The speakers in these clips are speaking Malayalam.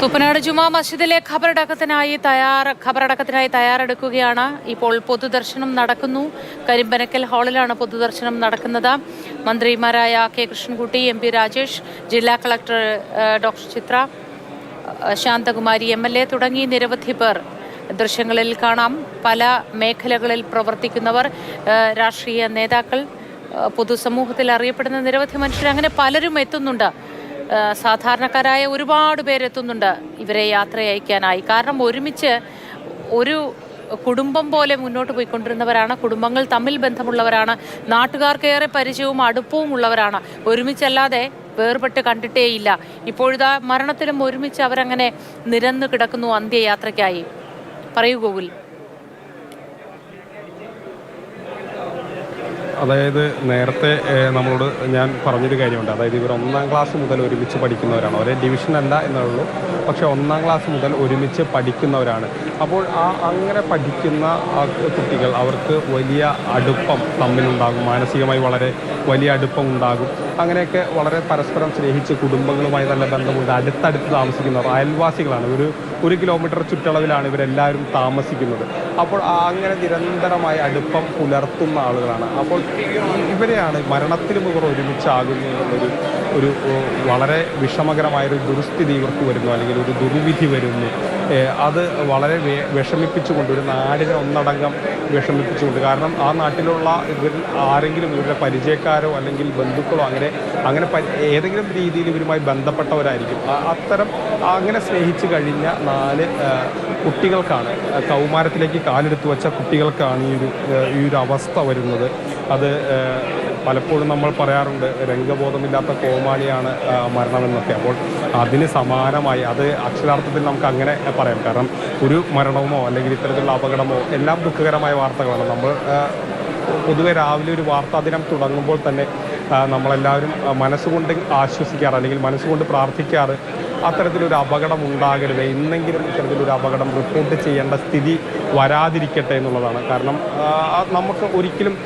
തുപ്പനാട് ജുമാ മസ്ജിദിലെ ഖബറടക്കത്തിനായി തയ്യാർ ഖബറടക്കത്തിനായി തയ്യാറെടുക്കുകയാണ്. ഇപ്പോൾ പൊതുദർശനം നടക്കുന്നു. കരിമ്പനക്കൽ ഹാളിലാണ് പൊതുദർശനം നടക്കുന്നത്. മന്ത്രിമാരായ K Krishnankutty M P Rajesh ജില്ലാ collector doctor Chitra Shanthakumari M L A തുടങ്ങി നിരവധി പേർ ദൃശ്യങ്ങളിൽ കാണാം. പല മേഖലകളിൽ പ്രവർത്തിക്കുന്നവർ രാഷ്ട്രീയ നേതാക്കൾ പൊതുസമൂഹത്തിൽ അറിയപ്പെടുന്ന നിരവധി മനുഷ്യർ അങ്ങനെ പലരും എത്തുന്നുണ്ട്. സാധാരണക്കാരായ ഒരുപാട് പേരെത്തുന്നുണ്ട് ഇവരെ യാത്ര അയക്കാനായി കാരണം ഒരുമിച്ച് ഒരു കുടുംബം പോലെ മുന്നോട്ട് പോയിക്കൊണ്ടിരുന്നവരാണ് കുടുംബങ്ങൾ തമ്മിൽ ബന്ധമുള്ളവരാണ് നാട്ടുകാർക്കേറെ പരിചയവും അടുപ്പവും ഉള്ളവരാണ്. ഒരുമിച്ചല്ലാതെ വേർപെട്ട് കണ്ടിട്ടേയില്ല. ഇപ്പോഴിതാ മരണത്തിലും ഒരുമിച്ച് അവരങ്ങനെ നിരന്നു കിടക്കുന്നു അന്ത്യയാത്രയ്ക്കായി. പറയൂ ഗോകുൽ. അതായത് നേരത്തെ നമ്മളോട് ഞാൻ പറഞ്ഞൊരു കാര്യമുണ്ട്. അതായത് ഇവർ ഒന്നാം ക്ലാസ് മുതൽ ഒരുമിച്ച് പഠിക്കുന്നവരാണ്. ഒരേ ഡിവിഷൻ അല്ല എന്നുള്ളൂ. പക്ഷെ ഒന്നാം ക്ലാസ് മുതൽ ഒരുമിച്ച് പഠിക്കുന്നവരാണ്. അപ്പോൾ ആ അങ്ങനെ പഠിക്കുന്ന കുട്ടികൾ അവർക്ക് വലിയ അടുപ്പം തമ്മിലുണ്ടാകും. മാനസികമായി വളരെ വലിയ അടുപ്പം ഉണ്ടാകും. അങ്ങനെയൊക്കെ വളരെ പരസ്പരം സ്നേഹിച്ച് കുടുംബങ്ങളുമായി നല്ല ബന്ധമുണ്ട്. അടുത്തടുത്ത് താമസിക്കുന്നവർ അയൽവാസികളാണ്. ഒരു ഒരു കിലോമീറ്റർ ചുറ്റളവിലാണ് ഇവരെല്ലാവരും താമസിക്കുന്നത്. അപ്പോൾ അങ്ങനെ നിരന്തരമായ അടുപ്പം പുലർത്തുന്ന ആളുകളാണ്. അപ്പോൾ ഇവരെയാണ് മരണത്തിന് ഇവർ ഒരുമിച്ചാകുന്നു എന്നുള്ളൊരു ഒരു വളരെ വിഷമകരമായൊരു ദുർസ്ഥിതി ഇവർക്ക് വരുന്നു അല്ലെങ്കിൽ ഒരു ദുർവിധി വരുന്നു. അത് വളരെ വിഷമിപ്പിച്ചുകൊണ്ട് ഒരു നാടിനെ ഒന്നടങ്കം വിഷമിപ്പിച്ചുകൊണ്ട് കാരണം ആ നാട്ടിലുള്ള ഇവർ ആരെങ്കിലും ഇവരുടെ പരിചയക്കാരോ അല്ലെങ്കിൽ ബന്ധുക്കളോ അങ്ങനെ അങ്ങനെ ഏതെങ്കിലും രീതിയിൽ ഇവരുമായി ബന്ധപ്പെട്ടവരായിരിക്കും. അത്തരം അങ്ങനെ സ്നേഹിച്ചു കഴിഞ്ഞ നാല് കുട്ടികൾക്കാണ് കൗമാരത്തിലേക്ക് കാലെടുത്ത് വെച്ച കുട്ടികൾക്കാണ് ഈ ഒരു ഈ ഒരു അവസ്ഥ വരുന്നത്. അത് പലപ്പോഴും നമ്മൾ പറയാറുണ്ട് രംഗബോധമില്ലാത്ത കോമാളിയാണ് മരണമെന്നൊക്കെ. അപ്പോൾ അതിന് സമാനമായി അത് അക്ഷരാർത്ഥത്തിൽ നമുക്ക് അങ്ങനെ പറയാം. കാരണം ഒരു മരണമോ അല്ലെങ്കിൽ ഇത്തരത്തിലുള്ള അപകടമോ എല്ലാം ദുഃഖകരമായ വാർത്തകളാണ്. നമ്മൾ പൊതുവെ രാവിലെ ഒരു വാർത്താ ദിനം തുടങ്ങുമ്പോൾ തന്നെ നമ്മളെല്ലാവരും മനസ്സുകൊണ്ട് ആശ്വസിക്കാറ് അല്ലെങ്കിൽ മനസ്സുകൊണ്ട് പ്രാർത്ഥിക്കാറ് അത്തരത്തിലൊരു അപകടം ഉണ്ടാകരുത്. എന്നെങ്കിലും ഇത്തരത്തിലൊരു അപകടം റിപ്പോർട്ട് ചെയ്യേണ്ട സ്ഥിതി വരാതിരിക്കട്ടെ എന്നുള്ളതാണ്. കാരണം നമുക്ക് ഒരിക്കലും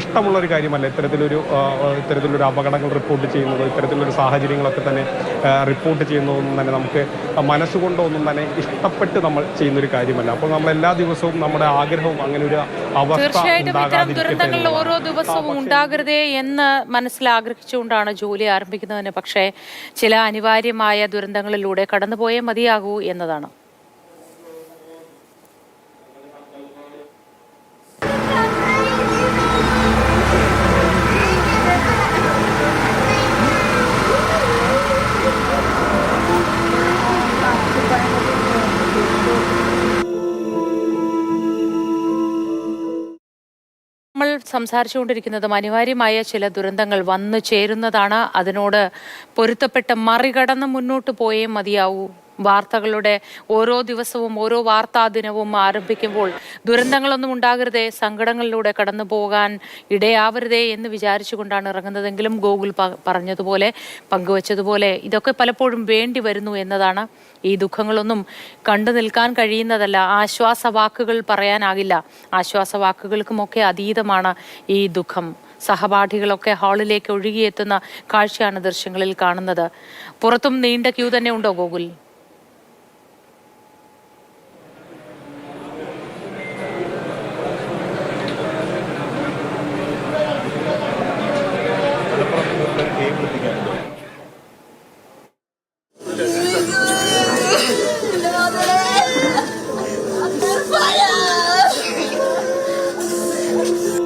ഇഷ്ടമുള്ളൊരു കാര്യമല്ല. ഇത്തരത്തിലൊരു ഇത്തരത്തിലൊരു അപകടങ്ങൾ റിപ്പോർട്ട് ചെയ്യുന്നത് ഇത്തരത്തിലൊരു സാഹചര്യങ്ങളൊക്കെ തന്നെ റിപ്പോർട്ട് ചെയ്യുന്നതൊന്നും തന്നെ നമുക്ക് മനസ്സുകൊണ്ടൊന്നും തന്നെ ഇഷ്ടപ്പെട്ട് നമ്മൾ ചെയ്യുന്നൊരു കാര്യമല്ല. അപ്പോൾ നമ്മൾ എല്ലാ ദിവസവും നമ്മുടെ ആഗ്രഹവും അങ്ങനെ ഒരു അവസ്ഥ തീർച്ചയായിട്ടും ഇത്തരം ദുരന്തങ്ങൾ ഓരോ ദിവസവും ഉണ്ടാകരുതേ എന്ന് മനസ്സിൽ ആഗ്രഹിച്ചുകൊണ്ടാണ് ജോലി ആരംഭിക്കുന്നതിന് പക്ഷേ ചില അനിവാര്യമായ ദുരന്തങ്ങളിലൂടെ കടന്നുപോയേ മതിയാകൂ എന്നതാണ്. സംസാരിച്ചുകൊണ്ടിരിക്കുന്നതും അനിവാര്യമായ ചില ദുരന്തങ്ങൾ വന്നു ചേരുന്നതാണ്. അതിനോട് പൊരുത്തപ്പെട്ട് മറികടന്ന് മുന്നോട്ട് പോയേ മതിയാവൂ. വാർത്തകളുടെ ഓരോ ദിവസവും ഓരോ വാർത്താ ദിനവും ആരംഭിക്കുമ്പോൾ ദുരന്തങ്ങളൊന്നും ഉണ്ടാകരുതേ സങ്കടങ്ങളിലൂടെ കടന്നു പോകാൻ ഇടയാവരുതേ എന്ന് വിചാരിച്ചുകൊണ്ടാണ് ഇറങ്ങുന്നതെങ്കിലും ഗോകുൽ പറഞ്ഞതുപോലെ പങ്കുവച്ചതുപോലെ ഇതൊക്കെ പലപ്പോഴും വേണ്ടി വരുന്നു എന്നതാണ്. ഈ ദുഃഖങ്ങളൊന്നും കണ്ടു നിൽക്കാൻ കഴിയുന്നതല്ല. ആശ്വാസ വാക്കുകൾ പറയാനാകില്ല. ആശ്വാസ വാക്കുകൾക്കുമൊക്കെ അതീതമാണ് ഈ ദുഃഖം. സഹപാഠികളൊക്കെ ഹാളിലേക്ക് ഒഴുകിയെത്തുന്ന കാഴ്ചയാണ് ദൃശ്യങ്ങളിൽ കാണുന്നത്. പുറത്തും നീണ്ട ക്യൂ തന്നെ ഉണ്ടോ ഗോകുൽ